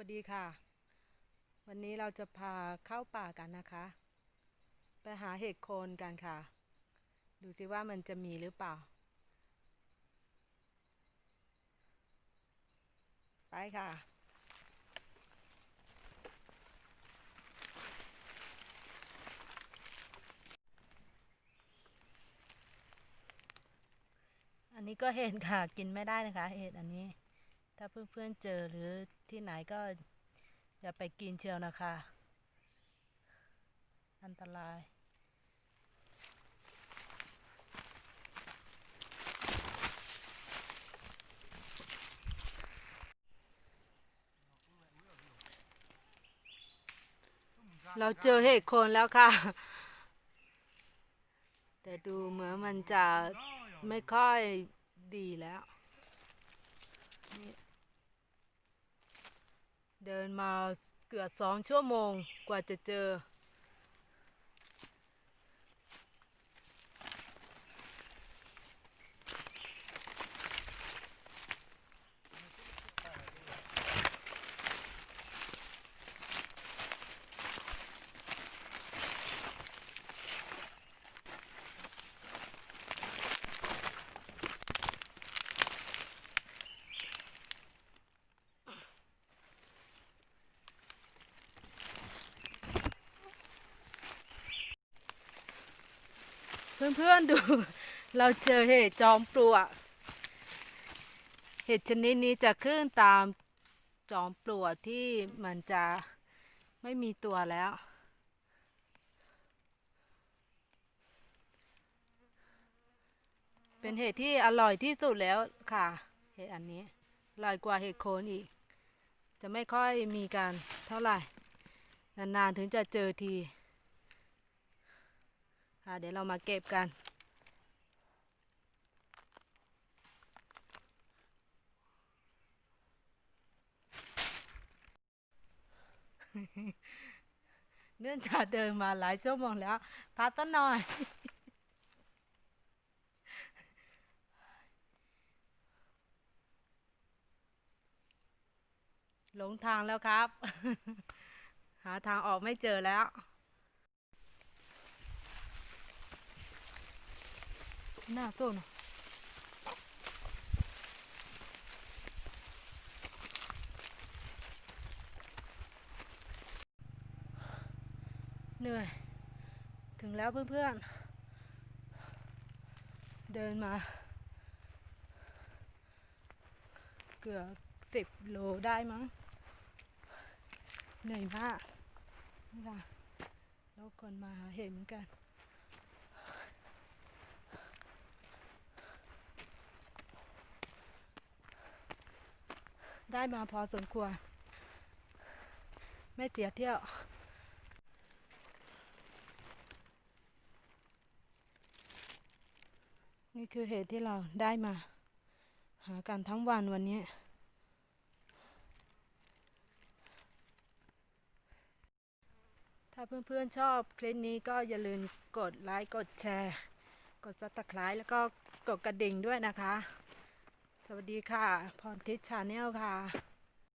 วัสดีค่ะ วันนี้เราจะพาเข้าป่ากันนะคะ ไปหาเห็ดโคนกันค่ะ ดูสิว่ามันจะมีหรือเปล่า ไปค่ะ อันนี้ก็เห็ดค่ะกินไม่ได้นะคะเห็ดอันนี้ ถ้าเพื่อนๆเจอหรือที่ไหนก็อย่าไปกินเชียวนะคะ อันตรายเราเจอเห็ดโคนแล้วค่ะ แต่ดูเหมือนมันจะไม่ค่อยดีแล้ว นี่ เดินมาเกือบสองชั่วโมงกว่าจะเจอ เพื่อนๆดู เราเจอเห็ดจอมปลวก เห็ดชนิดนี้จะขึ้นตามจอมปลวกที่มันจะไม่มีตัวแล้ว เป็นเห็ดที่อร่อยที่สุดแล้วค่ะ เห็ดอันนี้อร่อยกว่าเห็ดโคนอีก จะไม่ค่อยมีการเท่าไหร่ นานๆถึงจะเจอที ค่ะเดี๋ยวเรามาเก็บกัน เนื่องจากเดินมาหลายชั่วโมงแล้วพักตั้งหน่อยหลงทางแล้วครับ หาทางออกไม่เจอแล้ว หน้าโซนเหนื่อย ถึงแล้วเพื่อนๆ เดินมา เกือบสิบโลได้มั้ง เหนื่อยมากนี่ค่ะแล้วคนมาหาเห็นเหมือนกัน ได้มาพอสมควร ไม่เสียเที่ยว นี่คือเหตุที่เราได้มา หากันทั้งวันวันนี้ถ้าเพื่อนๆชอบคลิปนี้ก็อย่าลืมกดไลค์ กดแชร์ กดซับสไครต์แล้วก็กดกระดิ่งด้วยนะคะ สวัสดีค่ะ พรทิศชาแนลค่ะ